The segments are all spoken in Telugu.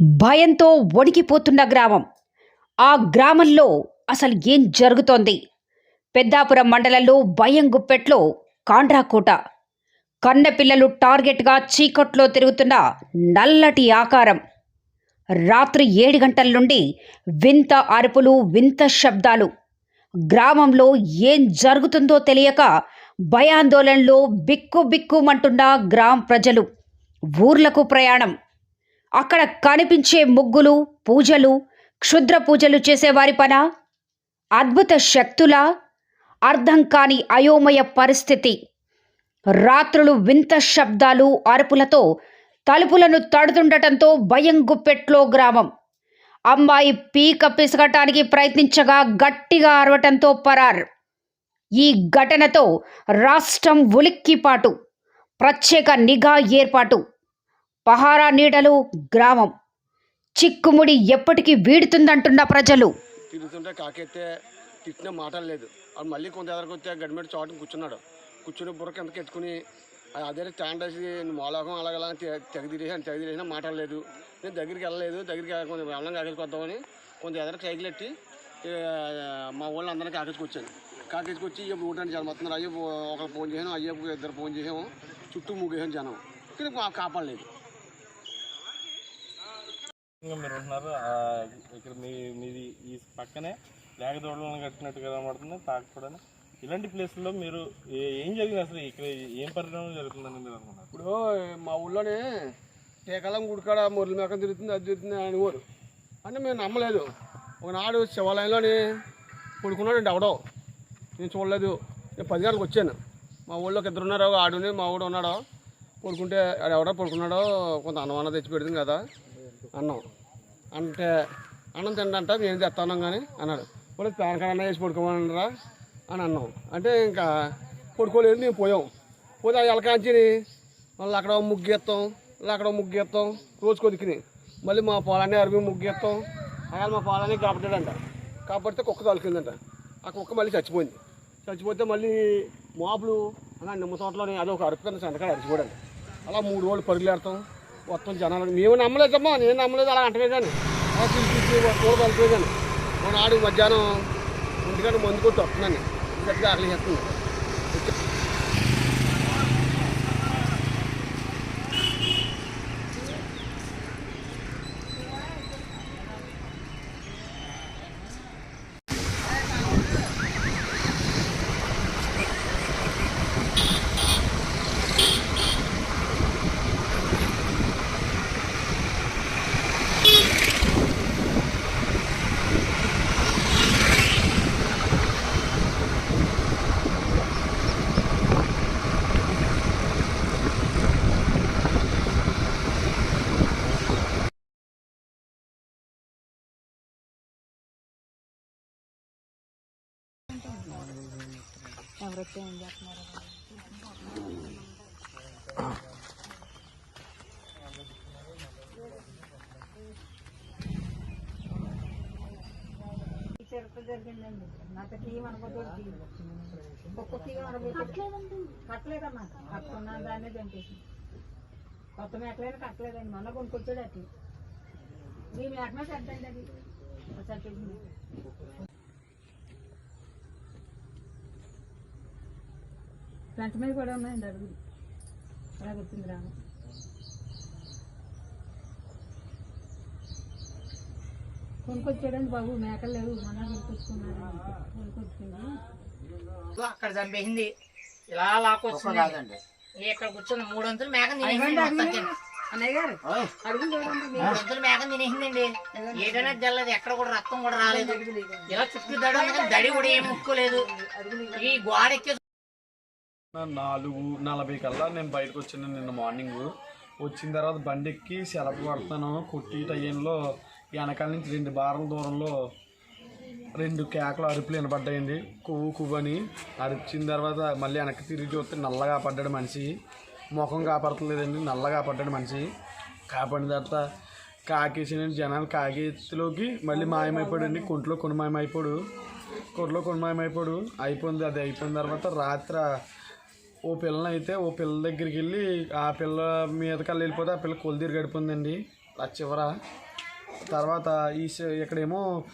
భయంతో వణికిపోతున్న గ్రామం. ఆ గ్రామంలో అసలు ఏం జరుగుతోంది? పెద్దాపురం మండలంలో భయం గుప్పెట్లో కాండ్రాకోట కన్నెపిల్లలు టార్గెట్గా చీకట్లో తిరుగుతున్న నల్లటి ఆకారం. రాత్రి ఏడు గంటల నుండి వింత అరుపులు వింత శబ్దాలు. గ్రామంలో ఏం జరుగుతుందో తెలియక భయాందోళనలో బిక్కు బిక్కుమంటున్న గ్రామ ప్రజలు. ఊర్లకు ప్రయాణం. అక్కడ కనిపించే ముగ్గులు పూజలు క్షుద్ర పూజలు చేసేవారి పన? అద్భుత శక్తుల అర్థం కాని అయోమయ పరిస్థితి. రాత్రులు వింత శబ్దాలు అరుపులతో తలుపులను తడుతుండటంతో భయం గుప్పెట్లో గ్రామం. అమ్మాయి పీక పిసగటానికి ప్రయత్నించగా గట్టిగా అరవటంతో పరార్. ఈ ఘటనతో రాష్ట్రం ఉలిక్కిపాటు. ప్రత్యేక నిఘా ఏర్పాటు. పహారా నీడలు గ్రామం. చిక్కుముడి ఎప్పటికీ వీడుతుందంటున్న ప్రజలు. తిరుగుతుంటే కాకైతే తిట్టిన మాటలు లేదు. అది మళ్ళీ కొంత ఎదరికి వస్తే గడిమెడ చోటని కూర్చున్నాడు. కూర్చుని బుర్ర కిందకి ఎత్తుకుని అదే స్టాండ్ వేసి మోలకం అలాగలా తెగదిరేసాను తిరిగేసాను తెగ మాటలు లేదు. నేను దగ్గరికి వెళ్ళలేదు. దగ్గరికి కొంచెం వెళ్ళం కాకేసుకొద్దామని కొంత ఎదరికి సైకిల్ ఎట్టి మా వాళ్ళు అందరినీ కాకేసుకొచ్చాను కాకేసుకొచ్చి ఇక ఊటానికి జనం వస్తున్నారు అయ్యో ఒకరు ఫోన్ చేసాము అయ్యో ఇద్దరు ఫోన్ చేసాము చుట్టూ ముగేసాం జనం. కానీ కాపాడలేదు. మీరు ఉంటున్నారు ఇక్కడ మీ మీది ఈ పక్కనే లేక దూడలను కట్టినట్టు కనబడుతుంది తాకపోవడం ఇలాంటి ప్లేస్లో మీరు ఏం జరిగింది అసలు? ఇక్కడ ఏం పరిణామం జరుగుతుందని మీరు అనుకున్నారు ఇప్పుడు మా ఊళ్ళోనే టీకాలం గుడికాడ మురళి మేకం తిరుగుతుంది అది తిరుగుతుంది అని ఊరు అంటే మేము నమ్మలేదు. ఒకనాడు శివాలయంలోని పడుకున్నాడు ఎవడో. నేను చూడలేదు. నేను పది గంటలకు వచ్చాను. మా ఊళ్ళోకి ఇద్దరు ఉన్నారు ఆడుని మా ఊడు ఉన్నాడు పడుకుంటే ఎవడో పడుకున్నాడో కొంత అనుమానం తెచ్చి పెడుతుంది కదా. అన్నం. అంటే అన్నం తింటా నేను తెస్తాను కానీ అన్నాడు. ఇప్పుడు ప్యాన్ కార్డ్ అన్న వేసి పడుకోమన్నారా? అని అన్నాం. అంటే ఇంకా పడుకోలేదు మేము పోయాం. పోతే అది ఎలకాంచిని మళ్ళీ అక్కడ ముగ్గేస్తాం మళ్ళీ అక్కడ ముగ్గేస్తాం రోజు కొద్దికి మళ్ళీ మా పొలాన్ని అరవి ముగ్గేస్తాం ఎత్తాం. అలా మా పొలాన్ని కాపాడాడంట. కాపాడితే కుక్క తొలికిందంట ఆ కుక్క మళ్ళీ చచ్చిపోయింది. చచ్చిపోతే మళ్ళీ మాపులు అలా నిమ్మ తోటలోనే అదొక అరుపు కింద సంతకాడ అరిచిపోడండి అలా మూడు రోజులు పరుగులేడతాం. మొత్తం జనాలు. మేము నమ్మలేదమ్మా నేను నమ్మలేదు అలా అంటమే కానీ. అలా పిలిపించి కూర తలిపోయేదాన్ని మన ఆడు మధ్యాహ్నం ఇంటికంటే మందు కొట్టి వస్తున్నాను గట్టిగా ఆకలి చేస్తుంది చిరత జరిగిందండి. నాకు టీం అనుకోతోటి ఒక్క టీం అనుకోలేదు కట్టలేదమ్మా. కట్టుకున్న దాన్నే చంపేసి కొత్త మేకలైనా కట్టలేదండి. మొన్న కొనుక్కొచ్చాడు అటు. మీ మేకమే చద్దండి అది. అది చంపేసింది ఫ్రంట్ మీద కూడా ఉన్నాయండి అడుగులు. అలా వచ్చింది రాను. కొనుక్కొచ్చాడండి బాబు మేకలు లేవు కొనుక్కొచ్చుకున్నాడు అక్కడ చంపేసింది. ఇలా లాక్కొచ్చింది. ఇక్కడ కూర్చుంది మూడు వంతులు మేక. అన్నయ్య గారు అడుగు చూడండి. మూడు వంతులు మేక తినేసిందండి. ఏదైనా తెల్లదు ఎక్కడ కూడా రక్తం కూడా రాలేదు. ఇలా చుట్టూ దడి దడి కూడా ఏం ముక్కోలేదు ఈ గోడ ఎక్కి నాలుగు నలభై కల్లా నేను బయటకు వచ్చాను నిన్న మార్నింగ్. వచ్చిన తర్వాత బండి ఎక్కి సెలవు పడుతున్నాను కొట్టి టైంలో వెనకాల నుంచి రెండు బార్ల దూరంలో రెండు కేకలు అరుపులు వినపడ్డాయండి. కువ్వు కువ్వు అని. అరిచిన తర్వాత మళ్ళీ వెనక్కి తిరిగి చూస్తే నల్లగా పడ్డాడు మనిషి. ముఖం కాపాడలేదండి నల్లగా పడ్డాడు మనిషి. కాపాడిన తర్వాత కాకేసిన జనాలు కాకేతిలోకి మళ్ళీ మాయమైపోయాడండి. కొంట్లో కొనుమాయమైపోయాడు. కొట్లో కొనుమాయమైపోయాడు. అయిపోయింది అది అయిపోయిన తర్వాత రాత్రి ఓ పిల్లని అయితే ఓ పిల్ల దగ్గరికి వెళ్ళి ఆ పిల్ల మీద వెళ్ళిపోతే ఆ పిల్ల కొలిదీరు గడిపోయిందండి. ఆ చివర. తర్వాత ఈ స- ఇక్కడేమో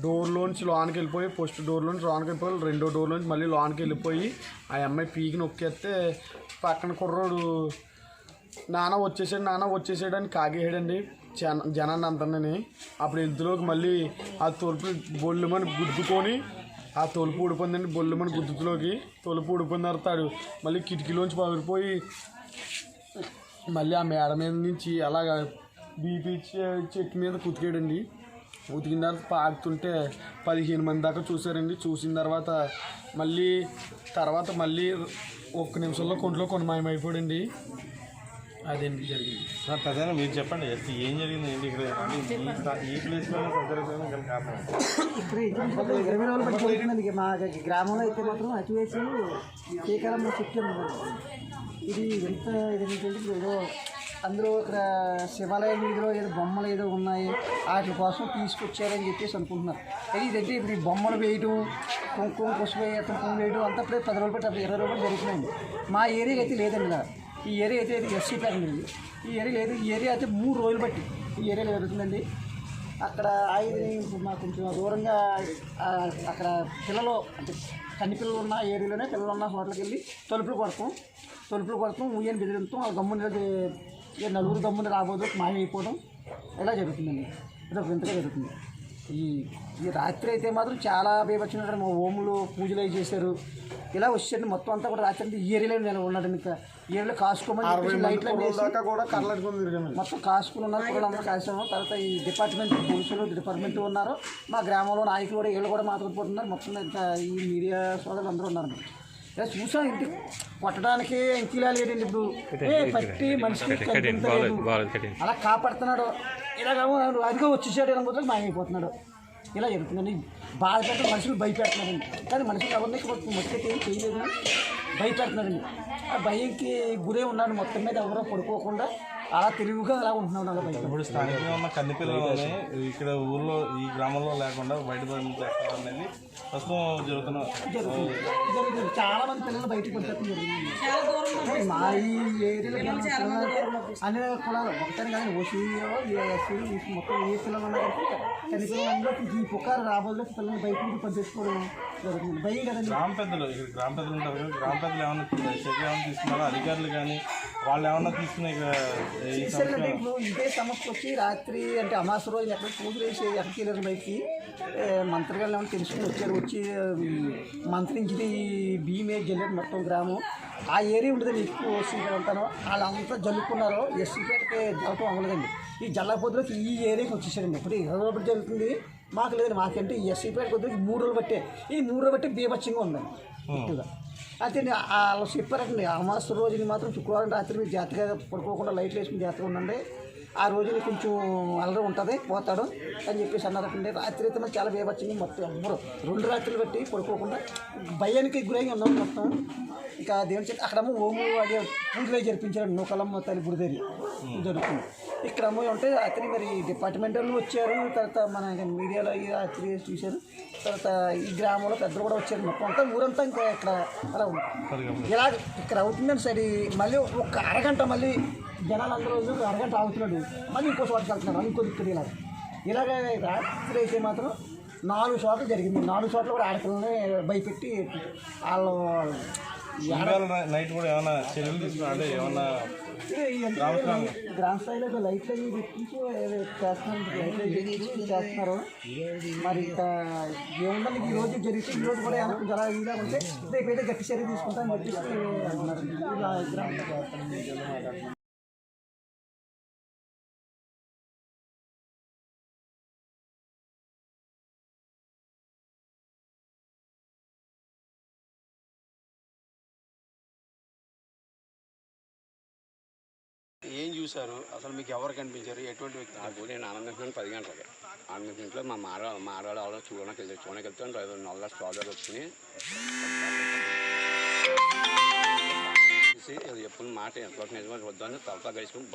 డోర్లోంచి లోనికి వెళ్ళిపోయి ఫస్ట్ డోర్లోంచి లోనికి వెళ్ళిపోయి రెండో డోర్లోంచి మళ్ళీ లోనికి వెళ్ళిపోయి ఆ అమ్మాయి పీకి నొక్కేస్తే పక్కన కుర్రోడు నాన్న వచ్చేసాడు నాన్న వచ్చేసాడు అని కాగేసాడండి జన జనాన్ని అంతనని. అప్పుడు ఎద్దులోకి మళ్ళీ ఆ తలుపు బొల్లుమని గుద్దుకొని ఆ తొలుపు ఊడిపోయిందండి బొల్లుమని గుద్దుతులోకి. తొలుపు ఊడిపోయిన తర్వాత మళ్ళీ కిటికీలోంచి పగిలిపోయి మళ్ళీ ఆ మేడ మీద నుంచి అలాగ బీపీ చెట్టు మీద కుతికాడండి. ఉతికిన తర్వాత పాకుతుంటే పదిహేను మంది దాకా చూశారండి. చూసిన తర్వాత మళ్ళీ తర్వాత మళ్ళీ ఒక్క నిమిషంలో కొంట్లో కొనమాయమైపోయాడండి. అదండి జరిగింది? పెద్దగా మీరు చెప్పండి అసలు ఏం జరిగింది? ఏంటి ఇక్కడ? ఈ ప్లేస్లో గల కారణం ఇక్కడ ఇరవై రోజులు మా గ్రామంలో అయితే మాత్రం అతివేసి శ్రీకారం చెట్లు ఇది ఎంత ఇది ఏంటంటే ఇప్పుడు ఏదో అందులో ఇక్కడ శివాలయం ఇదిలో ఏదో బొమ్మలు ఏదో ఉన్నాయి వాటి కోసం తీసుకొచ్చారని చెప్పేసి అనుకుంటున్నారు. కానీ ఇదంటే ఇప్పుడు ఈ బొమ్మలు వేయడం కుంకుమ పసుపు వేయటం కుంకుమ వేయడం అంతా పది రోజులు అప్పుడు ఇరవై రోజులు జరుగుతున్నాయండి. మా ఏరియాకి అయితే లేదండి ఇలా. ఈ ఏరియా అయితే ఇది ఎస్సీ ప్యాక్ అండి ఈ ఏరియా లేదు ఈ ఏరియా అయితే మూడు రోజులు బట్టి ఈ ఏరియాలో జరుగుతుందండి అక్కడ ఐదు మాకు కొంచెం దూరంగా అక్కడ పిల్లలు అంటే కన్ని పిల్లలు ఉన్న ఏరియాలోనే పిల్లలు ఉన్న హోటల్కి వెళ్ళి తలుపులు కొడతాం. తలుపులు కొడతాం ఉయ్యని బెదిరింతాం ఆ గమ్మున నలుగురు గమ్మున రాబోదు మాయమైపోవడం ఇలా జరుగుతుందండి. ఇలా వింతగా జరుగుతుంది. ఈ ఈ రాత్రి అయితే మాత్రం చాలా బీభత్సంగా మా ఓములు పూజలు అవి చేశారు. ఇలా వచ్చాడు మొత్తం అంతా కూడా రాత్రి అంటే ఈ ఏరియాలో నేను ఉన్నాడు ఇంకా ఏరియాలో కాసుకోమని లైట్లు దాకా కూడా కళ్ళట్టుకొని మొత్తం కాసుకుని ఉన్నారు కూడా కాసాము. తర్వాత ఈ డిపార్ట్మెంట్ పోలీసులు డిపార్ట్మెంట్ ఉన్నారు. మా గ్రామంలో నాయకులు కూడా వీళ్ళు కూడా పోతున్నారు. మొత్తం ఈ మీడియా సోదరులు అందరూ ఉన్నారు. ఇలా చూసాం ఇంటి కొట్టడానికి ఇంకిలా లేదండి ఇప్పుడు? పట్టి మనిషికి కనిపించలేదు. అలా కాపాడుతున్నాడు. ఇలాగేమో అదిగో వచ్చేసాడు ఇలా పోతే మాయమైపోతున్నాడు. ఇలా జరుగుతుందండి. బాధ పెట్టడం మనుషులు భయపెడుతున్నారండి. కానీ మనుషులు ఎవరిని మొత్తం ఏం చేయలేదు భయపెడుతున్నారండి. ఆ భయంకి గురే ఉన్నాడు మొత్తం మీద ఎవరో పడుకోకుండా. అలా తెలివిగా అలా ఉంటున్నాడు అలా భయపడి ఇప్పుడు స్థానికంగా ఉన్న కన్ని పిల్లలని ఇక్కడ ఊర్లో ఈ గ్రామంలో లేకుండా బయట అనేది ప్రస్తుతం జరుగుతున్న జరుగుతుంది. చాలా మంది పిల్లలు బయటకు పంపించడం జరిగింది మా ఈ ఏరియాలో అన్ని కులాలు. ఒకటని కానీ ఓసీ ఎస్సీ మొత్తం ఏ పిల్లలు ఉన్నా పిల్లలందరూ ఈ పుకారు రాబోదులో పిల్లల్ని బయట నుంచి పంపించుకోవడం జరుగుతుంది. భయం కదండి. గ్రామ పెద్దలు ఇక్కడ గ్రామ పెద్దలు ఉంటారు కదా గ్రామ పెద్దలు ఏమన్నా చర్య ఏమైనా తీసుకున్నారా? అధికారులు కానీ వాళ్ళు ఏమన్నా తీసుకునే తీసుకెళ్ళండి ఇప్పుడు ఇదే సమస్య వచ్చి రాత్రి అంటే అమాస రోజు ఎక్కడ పూజలు వేసి ఎక్కడికి వెళ్ళారు బయటికి మంత్రి గారు ఏమైనా తెలుసుకుని వచ్చారు వచ్చి ఉమ్, మంత్రించింది భీమే జల్లేరు మొత్తం గ్రామం. ఆ ఏరియా ఉండదండి ఎక్కువ సీట్లు అంటాను. వాళ్ళంతా జల్లుకున్నారు. ఎస్సీపేటకి జల్లటం అవ్వలేదండి. ఈ జల్లపోతులకి ఈ ఏరియాకి వచ్చేసారండి. ఇప్పుడు ఇరవై రోజులు జరుగుతుంది. మాకు లేదండి మాకంటే ఈ ఎస్సీపేటకి వద్ద మూడు రోజులు బట్టే ఈ మూడు రోజులు బట్టి బీభత్సంగా ఉందండి. ఎక్కువగా. అయితే వాళ్ళు చెప్పారండి. అమావాస్య రోజుని మాత్రం శుక్రవారం రాత్రి మీరు జాగ్రత్తగా పడుకోకుండా లైట్లు వేసుకుని జాగ్రత్తగా ఉండండి. ఆ రోజుని కొంచెం అల్లరి ఉంటుంది పోతాడు అని చెప్పేసి అన్నారండి రాత్రి అయితే మరి చాలా బేబచ్చింది మొత్తం ఎవ్వరు రెండు రాత్రులు బట్టి పడుకోకుండా భయానికి గురై ఉన్నాం మొత్తం. ఇంకా దేవుని చేత అక్కడేమో ఓము అదే పూజలు జరిపించారు నూకలమ్మ తల్లి గుడి దగ్గర జరుగుతుంది. ఇక్కడేమో ఉంటే రాత్రి మరి డిపార్ట్మెంట్ వాళ్ళు వచ్చారు తర్వాత మన మీడియాలో రాత్రి చూశారు తర్వాత ఈ గ్రామంలో పెద్దలు కూడా వచ్చారు మొత్తం అంతా ఊరంతా ఇంకా ఇక్కడ అలా ఇలా ఇక్కడ అవుతుందని సరే మళ్ళీ ఒక అరగంట మళ్ళీ జనాలు అందరూ రోజు అరగంట ఆగుతున్నాడు. మళ్ళీ ఇంకో చోటకి వెళ్తున్నారు ఇంకో దిక్కుడు ఇలా ఇలాగే రాత్రి అయితే మాత్రం నాలుగు చోట్ల జరిగింది. నాలుగు చోట్ల కూడా ఆడపిల్లని భయపెట్టి వాళ్ళు నైట్ కూడా ఏమైనా చర్యలు తీసుకున్నా అంటే ఏమన్నా గ్రామ స్థాయిలో లైట్లు అవి పెట్టించి చేస్తున్నారు. లైట్లు పెట్టించి చేస్తున్నారు. మరి ఇంకా ఏముందండి? ఈ రోజు జరిగితే ఈ రోజు కూడా ఏమైనా ఇలా ఉంటే రేపు అయితే గట్టి చర్య అంటున్నారు. ఇలా. ఏం చూశారు? అసలు మీకు ఎవరు కనిపించారు? ఎటువంటి వ్యక్తి? నాకు నేను ఆనందించాను పది గంటలకి. ఆనందింట్లో మా మార మారాడు అవడం చూడడానికి వెళ్తాను చూడడానికి వెళ్తాను రైతు నల్ల సోదరు వచ్చి ఎప్పుడు మాట ఎంత నిజమని వద్దని తలతా గడుచుకుని